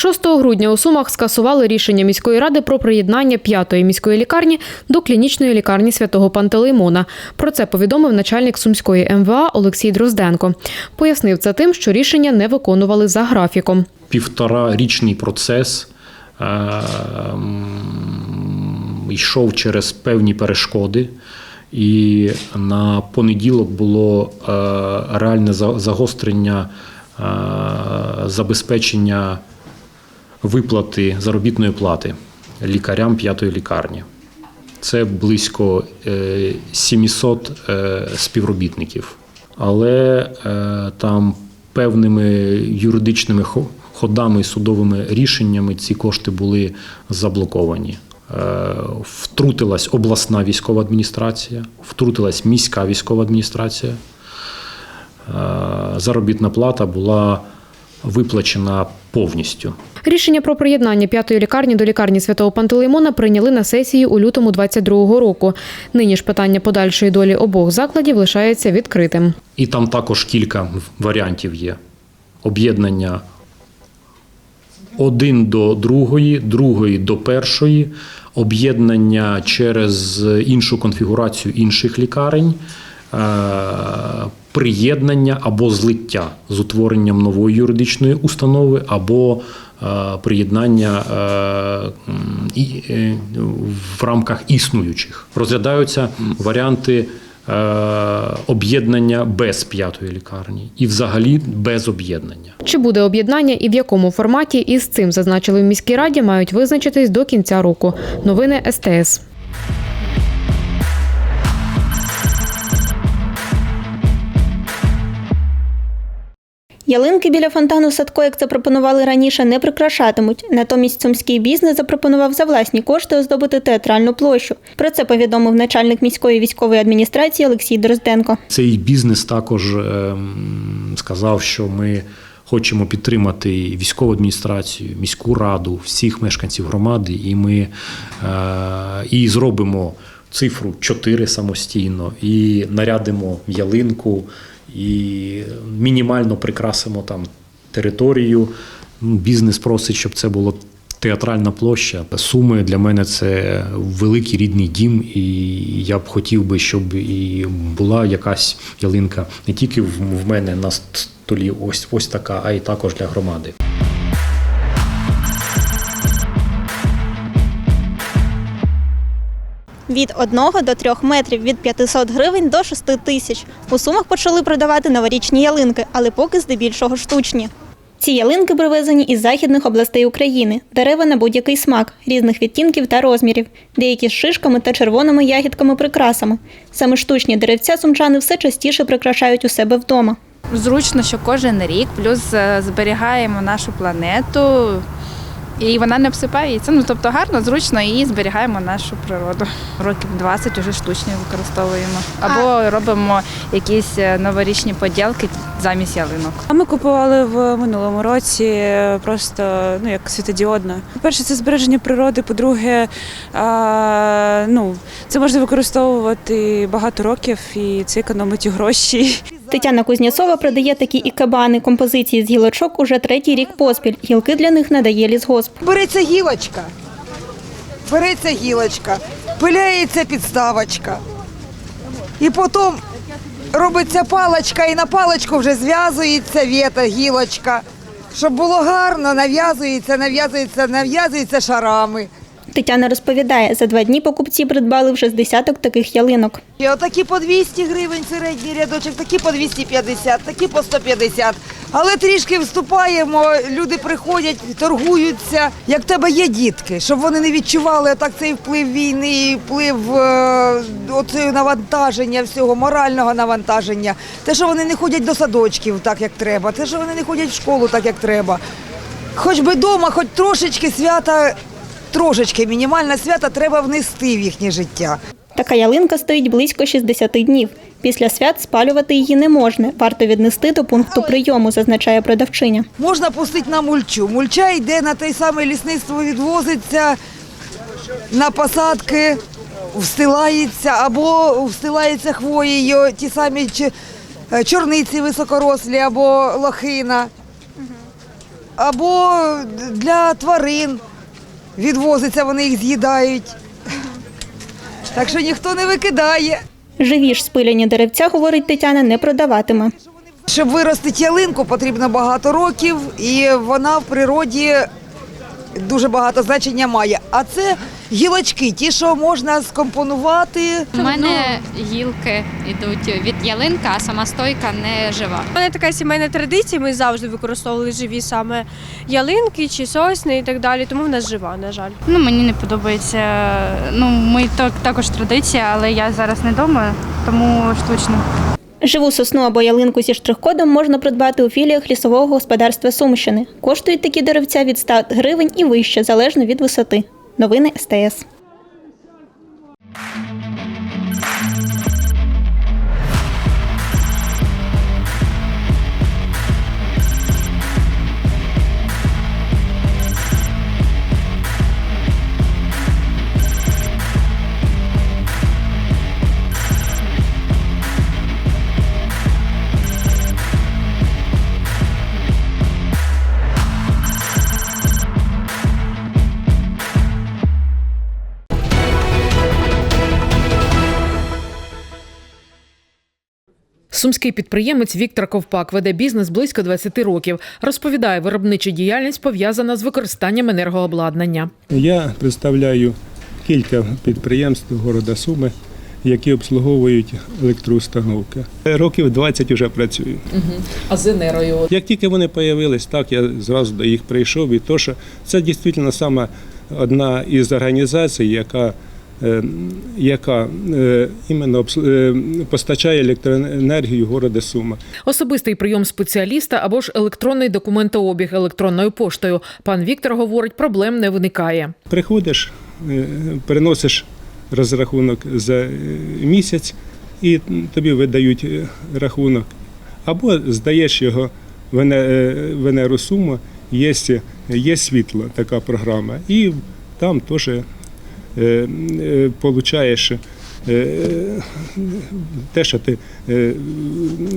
«6 грудня у Сумах скасували рішення міської ради про приєднання п'ятої міської лікарні до клінічної лікарні святого Пантелеймона. Про це повідомив начальник сумської МВА Олексій Дрозденко. Пояснив це тим, що рішення не виконували за графіком. півторарічний процес е, йшов через певні перешкоди. І на понеділок було е, реальне за- загострення е, забезпечення виплати заробітної плати лікарям п'ятої лікарні. Це близько е, 700 е, співробітників. Але е, там певними юридичними ходами і судовими рішеннями ці кошти були заблоковані. Е, Втрутилась обласна військова адміністрація, втрутилась міська військова адміністрація. Е, Заробітна плата була виплачена повністю. Рішення про приєднання п'ятої лікарні до лікарні святого Пантелеймона прийняли на сесії у лютому 22-го року. Нині ж питання подальшої долі обох закладів лишається відкритим. І там також кілька варіантів є. Об'єднання один до другої, другої до першої, об'єднання через іншу конфігурацію інших лікарень, е, приєднання або злиття з утворенням нової юридичної установи, або е, приєднання е, е, в рамках існуючих. Розглядаються варіанти об'єднання без п'ятої лікарні і взагалі без об'єднання. Чи буде об'єднання і в якому форматі із цим зазначили в міській раді, мають визначитись до кінця року. Новини СТС. Ялинки біля фонтану Садко, як запропонували раніше, не прикрашатимуть. Натомість сумський бізнес запропонував за власні кошти оздобити театральну площу. Про це повідомив начальник міської військової адміністрації Олексій Дрозденко. Цей бізнес також ем, сказав, що ми хочемо підтримати військову адміністрацію, міську раду, всіх мешканців громади, і ми е, і зробимо цифру 4 самостійно, і нарядимо ялинку, і мінімально прикрасимо там територію. Бізнес просить, щоб це було театральна площа. Суми для мене це великий рідний дім, і я б хотів би, щоб і була якась ялинка не тільки в мене на столі, ось ось така, а й також для громади. Від 1 до 3 метрів, від 500 гривень до 6 тисяч. У сумах почали продавати новорічні ялинки, але поки здебільшого штучні. Ці ялинки привезені із західних областей України. Дерева на будь-який смак, різних відтінків та розмірів, деякі з шишками та червоними ягідками прикрасами. Саме штучні деревця сумчани все частіше прикрашають у себе вдома. Зручно, що кожен рік, плюс е, зберігаємо нашу планету, і вона не обсипається. Ну тобто гарно, зручно і зберігаємо нашу природу. Років 20 вже штучні використовуємо. Або робимо якісь е, новорічні поділки замість ялинок. А ми купували в минулому році е, просто ну як світодіодно. По-перше, це збереження природи. По-друге, а, ну це можна використовувати багато років і це економить гроші. Тетяна Кузнєцова продає такі ікебани композиції з гілочок уже третій рік поспіль. Гілки для них надає лісгосп. Береться гілочка, береться гілочка, пиляється підставочка. І потім робиться паличка, і на паличку вже зв'язується віта, гілочка. Щоб було гарно, нав'язується, нав'язується, нав'язується шарами. Тетяна розповідає, за два дні покупці придбали вже з десяток таких ялинок. І отакі по 200 гривень середній рядочок, такі по 250, такі по 150. Але трішки вступаємо, люди приходять, торгуються. Як в тебе є дітки, щоб вони не відчували так цей вплив війни, вплив е, оцього навантаження, всього морального навантаження. Те, що вони не ходять до садочків так, як треба, те, що вони не ходять в школу так, як треба. Хоч би вдома, хоч трошечки свята трошечки мінімальне свято треба внести в їхнє життя. Така ялинка стоїть близько 60 днів. Після свят спалювати її не можна. Варто віднести до пункту прийому, зазначає продавчиня. Можна пустити на мульчу. Мульча йде на те саме лісництво, відвозиться на посадки, встилається або встилається хвоєю, ті самі е, чорниці високорослі або лохина, або для тварин відвозиться, вони їх з'їдають. Так що ніхто не викидає. Живі ж спиляні деревця, говорить Тетяна, не продаватиме. Щоб виростити ялинку, потрібно багато років, і вона в природі дуже багато значення має. А це гілочки, ті, що можна скомпонувати. У мене гілки йдуть від ялинка, а сама стойка не жива. У мене така сімейна традиція, ми завжди використовували живі саме ялинки чи сосни і так далі, тому в нас жива, на жаль. Ну, мені не подобається. Ну, ми так, також традиція, але я зараз не вдома, тому штучно. Живу сосну або ялинку зі штрих-кодом можна придбати у філіях лісового господарства Сумщини. Коштують такі деревця від 100 гривень і вище, залежно від висоти. Новини СТС. Сумський підприємець Віктор Ковпак веде бізнес близько 20 років. Розповідає, виробнича діяльність пов'язана з використанням енергообладнання. Я представляю кілька підприємств города Суми, які обслуговують електроустановки. Років 20 вже працюю. А з енерою Як тільки вони з'явились, так я зразу до їх прийшов. І то, що це дійсно саме одна із організацій, яка, яка е, іменно е, постачає електроенергію города Сума. особистий прийом спеціаліста або ж електронний документообіг електронною поштою. Пан Віктор говорить, проблем не виникає. Приходиш, е, переносиш розрахунок за е, місяць і тобі видають е, рахунок. Або здаєш його в ене- е, в енергосуму, є, є світло, така програма, і там теж е, е, получаєш е, те, що ти е,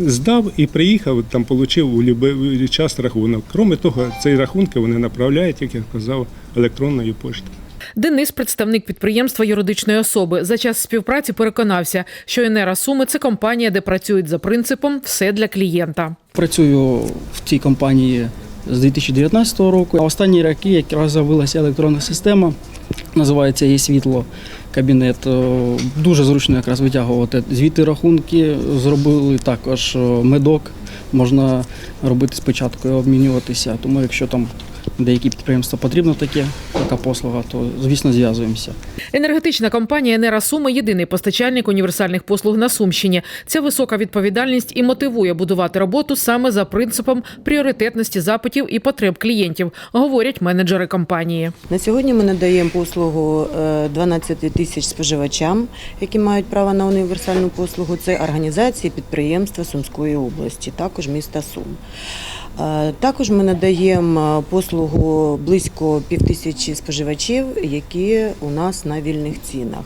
здав і приїхав, там отримав у будь-який час рахунок. Крім того, ці рахунки вони направляють, як я казав, електронною поштою. Денис, представник підприємства юридичної особи, за час співпраці переконався, що Енера Суми це компанія, де працюють за принципом все для клієнта. Працюю в цій компанії з 2019 року. А останні роки якраз з'явилася електронна система, називається «Є світло кабінет. Е, Дуже зручно якраз витягувати звіти рахунки. Зробили також е, медок. Можна робити спочатку обмінюватися. Тому якщо там деякі підприємства потрібно таке, така послуга, то звісно зв'язуємося. Енергетична компанія Енера Суми єдиний постачальник універсальних послуг на Сумщині. Ця висока відповідальність і мотивує будувати роботу саме за принципом пріоритетності запитів і потреб клієнтів, говорять менеджери компанії. На сьогодні ми надаємо послугу е, 12 тисяч споживачам, які мають право на універсальну послугу. Це організації, підприємства Сумської області, також міста Сум. Е, Також ми надаємо е, послугу близько півтисячі споживачів, які у нас на вільних цінах.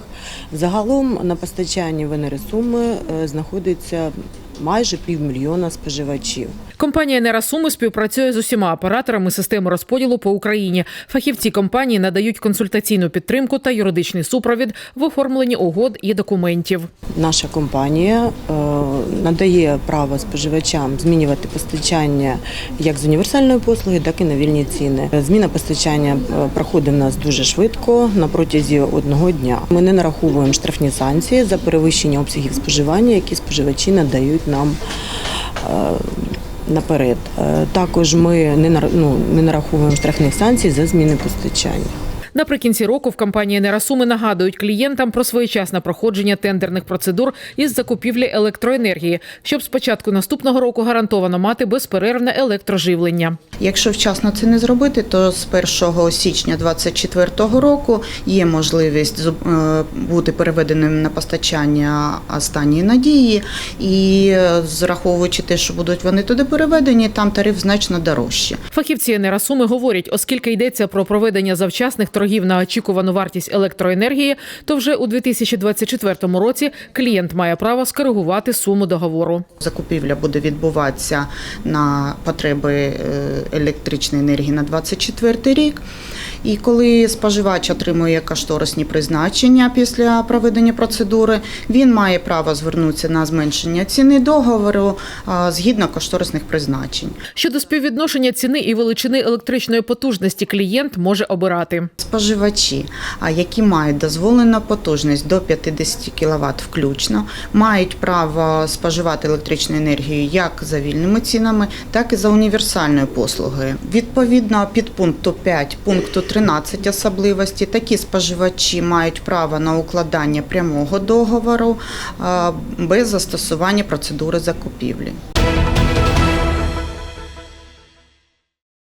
Загалом на постачанні в Енересуми е, знаходиться майже півмільйона споживачів. Компанія Енера Суми співпрацює з усіма операторами системи розподілу по Україні. Фахівці компанії надають консультаційну підтримку та юридичний супровід в оформленні угод і документів. Наша компанія е, надає право споживачам змінювати постачання як з універсальної послуги, так і на вільні ціни. Зміна постачання е, проходить в нас дуже швидко на протязі одного дня. Ми не нараховуємо штрафні санкції за перевищення обсягів споживання, які споживачі надають нам. Наперед Е, також ми не ну, не нараховуємо штрафних санкцій за зміни постачання. Наприкінці року в компанії Нерасуми нагадують клієнтам про своєчасне проходження тендерних процедур із закупівлі електроенергії, щоб з початку наступного року гарантовано мати безперервне електроживлення. Якщо вчасно це не зробити, то з 1 січня 2024 року є можливість е, бути переведеним на постачання останньої надії, і е, зраховуючи те, що будуть вони туди переведені, там тариф значно дорожче. Фахівці Енерасуми говорять, оскільки йдеться про проведення завчасних торгів на очікувану вартість електроенергії, то вже у 2024 році клієнт має право скоригувати суму договору. Закупівля буде відбуватися на потреби е, електричної енергії на 24 рік. І коли споживач отримує кошторисні призначення після проведення процедури, він має право звернутися на зменшення ціни договору згідно кошторисних призначень. Щодо співвідношення ціни і величини електричної потужності, клієнт може обирати. Споживачі, які мають дозволену потужність до 50 кВт включно, мають право споживати електричну енергію як за вільними цінами, так і за універсальною послугою. Відповідно, під пункту 5 пункту 13 особливості такі споживачі мають право на укладання прямого договору без застосування процедури закупівлі.